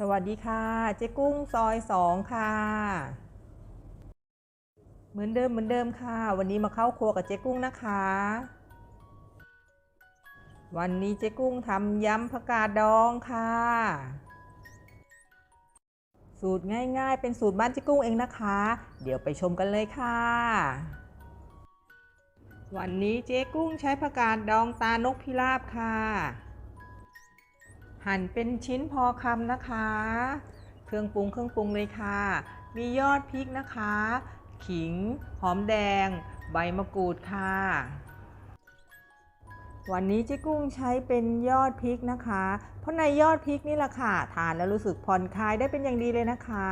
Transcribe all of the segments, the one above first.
สวัสดีค่ะ เจ๊กุ้งซอยสองค่ะ เหมือนเดิมเหมือนเดิมค่ะ วันนี้มาเข้าครัวกับเจ๊กุ้งนะคะ วันนี้เจ๊กุ้งทำยำผักกาดดองค่ะ สูตรง่ายๆ เป็นสูตรบ้านเจ๊กุ้งเองนะคะ เดี๋ยวไปชมกันเลยค่ะ วันนี้เจ๊กุ้งใช้ผักกาดดองตานกพิราบค่ะ หั่นเป็นชิ้นพอคำนะคะ เครื่องปรุงเครื่องปรุงเลยค่ะ มียอดพริกนะคะ ขิง หอมแดง ใบมะกรูดค่ะ วันนี้เจ๊กุ้งใช้เป็นยอดพริกนะคะ เพราะในยอดพริกนี่แหละค่ะ ทานแล้วรู้สึกผ่อนคลายได้เป็นอย่างดีเลยนะคะ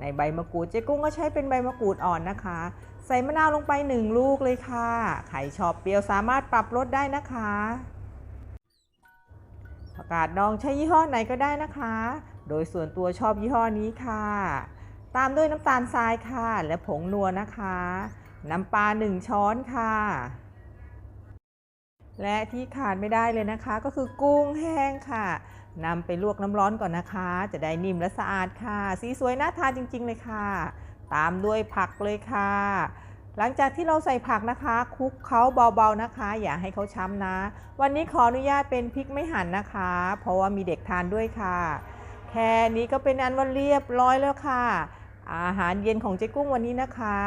ในใบมะกรูดเจ๊กุ้งก็ใช้เป็นใบมะกรูดอ่อนนะคะ ใส่มะนาวลงไปหนึ่งลูกเลยค่ะ ใครชอบเปรี้ยวสามารถปรับรสได้นะคะ ผักกาดดองใช้ยี่ห้อไหนก็ได้นะคะ โดยส่วนตัวชอบยี่ห้อนี้ค่ะ ตามด้วยน้ำตาลทรายค่ะ และผงนัวนะคะ น้ำปลา1ช้อนค่ะ และที่ขาดไม่ได้เลยนะคะ ก็คือกุ้งแห้งค่ะนำไปลวกน้ำร้อนก่อนนะคะ จะได้นิ่มและสะอาดค่ะ สีสวยน่าทานจริง ๆ เลยค่ะ ตามด้วยผักเลยค่ะ หลังจากที่เราใส่ผักนะคะ คลุกเขาเบาๆนะคะ อย่าให้เขาช้ำนะ วันนี้ขออนุญาตเป็นพริกไม่หั่นนะคะ เพราะว่ามีเด็กทานด้วยค่ะ แค่นี้ก็เป็นอันว่าเรียบร้อยแล้วค่ะ อาหารเย็นของเจ๊กุ้งวันนี้นะคะ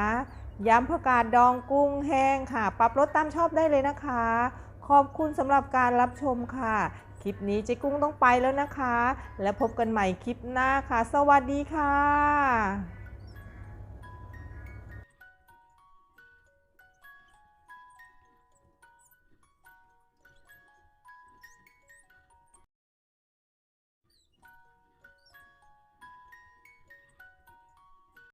ยำผักกาดดองกุ้งแห้งค่ะ ปรับรสตามชอบได้เลยนะคะ ขอบคุณสำหรับการรับชมค่ะ คลิปนี้เจ๊กุ้งต้องไปแล้วนะคะ แล้วพบกันใหม่คลิปหน้าค่ะ สวัสดีค่ะ